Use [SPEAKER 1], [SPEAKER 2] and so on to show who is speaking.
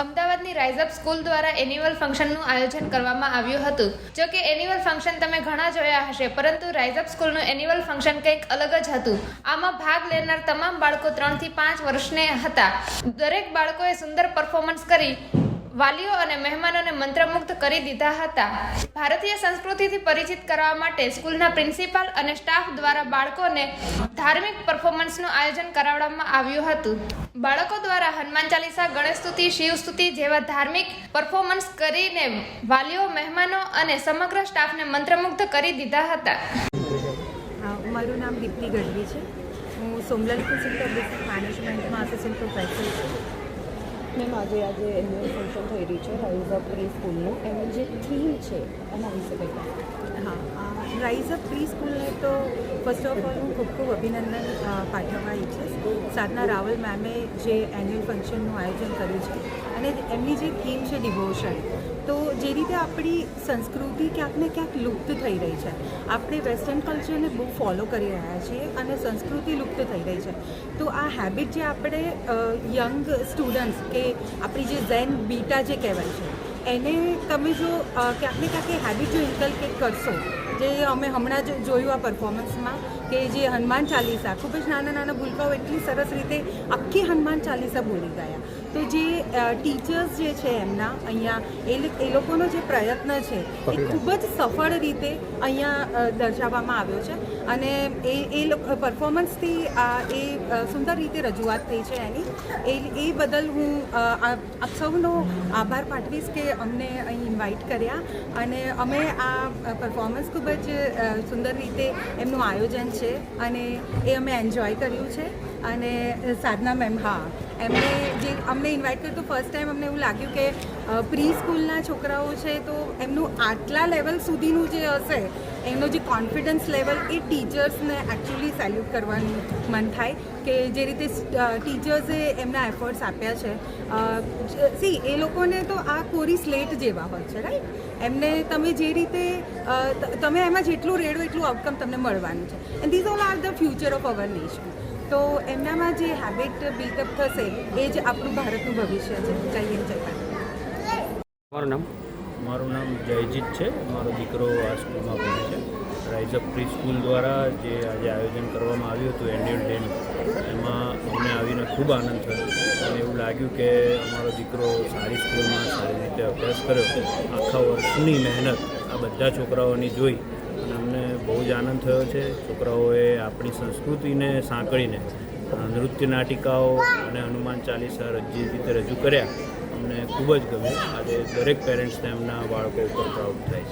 [SPEAKER 1] અમદાવાદની રાઇઝઅપ સ્કૂલ દ્વારા એન્યુઅલ ફંક્શનનું આયોજન કરવામાં આવ્યું હતું. જો કે એન્યુઅલ ફંક્શન તમે ઘણા જોયા હશે, પરંતુ રાઇઝઅપ સ્કૂલનું એન્યુઅલ ફંક્શન કંઈક અલગ જ હતું. આમાં ભાગ લેનાર તમામ બાળકો ત્રણથી પાંચ વર્ષને હતા. દરેક બાળકોએ સુંદર પરફોર્મન્સ કરી વાલીઓ અને મહેમાનોને મંત્રમુગ્ધ કરી દીધા હતા. ભારતીય સંસ્કૃતિથી પરિચિત કરવા માટે સ્કૂલના પ્રિન્સિપાલ અને સ્ટાફ દ્વારા બાળકોને ધાર્મિક પરફોર્મન્સનું આયોજન કરાવવામાં આવ્યું હતું. બાળકો દ્વારા હનુમાન ચાલીસા, ગણેશ સ્તુતિ, શિવ સ્તુતિ જેવા ધાર્મિક પરફોર્મન્સ કરીને વાલીઓ, મહેમાનો અને સમગ્ર સ્ટાફને મંત્રમુગ્ધ કરી દીધા હતા.
[SPEAKER 2] મારું નામ દીપ્તિ ગઢવી છે. હું સોમલાલ પ્રોફેસર છું.
[SPEAKER 3] મેમ, આજે આજે એન્યુઅલ ફંક્શન થઈ રહ્યું છે રાઇઝ અપ પ્રી સ્કૂલનું એનું જે થીમ છે, એના વિશે કંઈક
[SPEAKER 2] હા રાઇઝ અપ પ્રી સ્કૂલને તો ફર્સ્ટ ઓફ ઓલ હું ખૂબ ખૂબ અભિનંદન પાઠવવા ઈચ્છીશ. સાધના રાવલ મેમે જે એન્યુઅલ ફંક્શનનું આયોજન કર્યું છે, અને એમની જે થીમ છે ડિવોશન તો જે રીતે આપણી સંસ્કૃતિ ક્યાંક ને ક્યાંક લુપ્ત થઈ રહી છે. આપણે વેસ્ટર્ન કલ્ચરને બહુ ફોલો કરી રહ્યા છીએ અને સંસ્કૃતિ લુપ્ત થઈ રહી છે. તો આ હેબિટ જે આપણે યંગ સ્ટુડન્ટ્સ કે આપણી જે ઝેન બીટા જે કહેવાય છે, એને તમે જો ક્યાંક ને ક્યાંક એ હેબિટ જો ઇન્કલ્કેટ કરશો જે અમે હમણાં જ જોયું આ પરફોર્મન્સમાં કે જે હનુમાન ચાલીસા ખૂબ જ નાના નાના ભૂલકાઓ એટલી સરસ રીતે આખી હનુમાન ચાલીસા બોલી ગયા. તો જે ટીચર્સ જે છે એમના અહીંયા એ એ લોકોનો જે પ્રયત્ન છે એ ખૂબ જ સફળ રીતે અહીંયા દર્શાવવામાં આવ્યો છે. અને એ એ પરફોર્મન્સથી આ એ સુંદર રીતે રજૂઆત થઈ છે એની. એ એ બદલ હું આપ સૌનો આભાર પાઠવીશ કે અમને અહીં ઇન્વાઇટ કર્યા. અને અમે આ પરફોર્મન્સ ખૂબ જ સુંદર રીતે એમનું આયોજન છે અને એ અમે એન્જોય કર્યું છે. અને સાધના મેમ, હા, એમને જે અમને ઇન્વાઇટ કર્યું તો ફર્સ્ટ ટાઈમ અમને એવું લાગ્યું કે પ્રી સ્કૂલના છોકરાઓ છે તો એમનું આટલા લેવલ સુધીનું જે હશે એમનો જે કોન્ફિડન્સ લેવલ એ ટીચર્સને એકચ્યુઅલી સેલ્યુટ કરવાનું મન થાય કે જે રીતે ટીચર્સે એમના એફર્ટ્સ આપ્યા છે. સી એ લોકોને તો આ કોરી સ્લેટ જેવા હોય છે રાઈટ એમને તમે જે રીતે તમે એમાં જેટલું રેડો એટલું આઉટકમ તમને મળવાનું છે. And these all are the future of our nation તો એમનામાં જે હેબિટ બિલ્ટઅપ થશે, એ જ આપણું ભારતનું ભવિષ્ય છે. જય હિન્દ
[SPEAKER 4] તમારું નામ
[SPEAKER 5] મારું નામ જયજીત છે. મારો દીકરો આ સ્કૂલમાં ભણે છે. રાઇઝ અપ પ્રી સ્કૂલ દ્વારા જે આજે આયોજન કરવામાં આવ્યું હતું એન્યુઅલ ડેનું એમાં અમને આવીને ખૂબ આનંદ થયો. અને એવું લાગ્યું કે અમારો દીકરો સારી સ્કૂલમાં સારી રીતે અભ્યાસ કર્યો. આખા વર્ષની મહેનત આ બધા છોકરાઓની જોઈ અને અમને બહુ જ આનંદ થયો છે. છોકરાઓએ આપણી સંસ્કૃતિને સાંકળીને નૃત્ય નાટિકાઓ અને હનુમાન ચાલીસા રજી રીતે રજૂ કર્યા. અમને ખૂબ જ ગમ્યું. આજે દરેક પેરેન્ટ્સને એમના બાળકો ઉપર પ્રાઉડ થયું